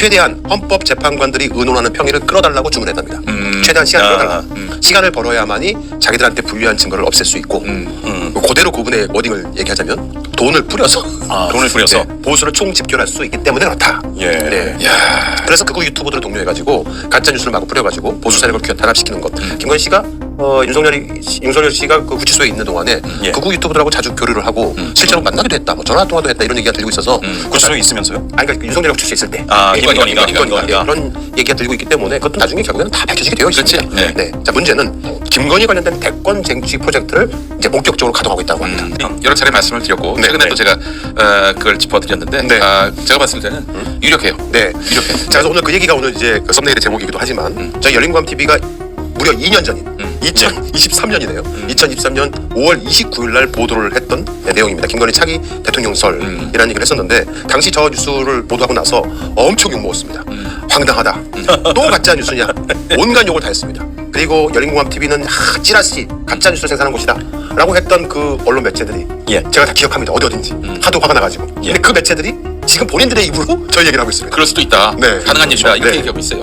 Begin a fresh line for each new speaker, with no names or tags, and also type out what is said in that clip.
최대한 헌법재판관들이 의논하는 평일을 끌어달라고 주문했답니다.
음.
최대한 시간을
아,
끌어달라.
음.
시간을 벌어야만이 자기들한테 불리한 증거를 없앨 수 있고
음, 음.
그대로 그분의 워딩을 얘기하자면 돈을 뿌려서
아, 돈을 뿌려서.
네, 보수를 총 집결할 수 있기 때문에 그렇다.
예.
네.
야.
그래서 극우 유튜버들을 독려해가지고 가짜 뉴스를 마구 뿌려가지고 보수 세력을 귀 단합시키는 것.
음.
김건희 씨가 어, 윤석열이 윤석열 씨가 그 구치소에 있는 동안에
예.
극우 유튜버들하고 자주 교류를 하고 실제로 만나기도 했다. 뭐 전화 통화도 했다 이런 얘기가 들리고 있어서
음. 구치소에 있으면서요?
아니 그러니까 윤석열이 구치소에 있을 때.
아,
김건희가,
김건희가,
김건희가
김건희가.
그런 얘기가 들리고 있기 때문에 그것도 나중에 결국에는 다 밝혀지게 되어 있습니다.
네.
네. 자 문제는 김건희 관련된 대권 쟁취 프로젝트를 이제 본격적으로 가동하고 있다고 합니다.
음, 여러 차례 말씀을 드렸고
네,
최근에
네.
또 제가 어, 그걸 짚어드렸는데
네.
아, 제가 봤을 때는 유력해요.
네.
이렇게.
자, 그래서 오늘 그 얘기가 오늘 이제 그 썸네일의 제목이기도 하지만 저희 열린광 TV가 무려 2년 전인 2023년이네요. 2023년 5월 29일 날 보도를 했던 네, 내용입니다. 김건희 차기 대통령 설이라는 얘기를 했었는데 당시 저 뉴스를 보도하고 나서 엄청 욕먹었습니다. 황당하다. 또 가짜 뉴스냐. 온갖 욕을 다 했습니다. 그리고 열린공감 TV는 아, 찌라시 가짜 뉴스를 생산한 곳이다. 라고 했던 그 언론 매체들이
예.
제가 다 기억합니다. 어디 어딘지. 하도 화가 나가지고.
예.
근데 그 매체들이 지금 본인들의 입으로 저희 얘기를 하고 있습니다.
그럴 수도 있다.
네.
가능한 일이다. 이렇게
네.
얘기하고 있어요.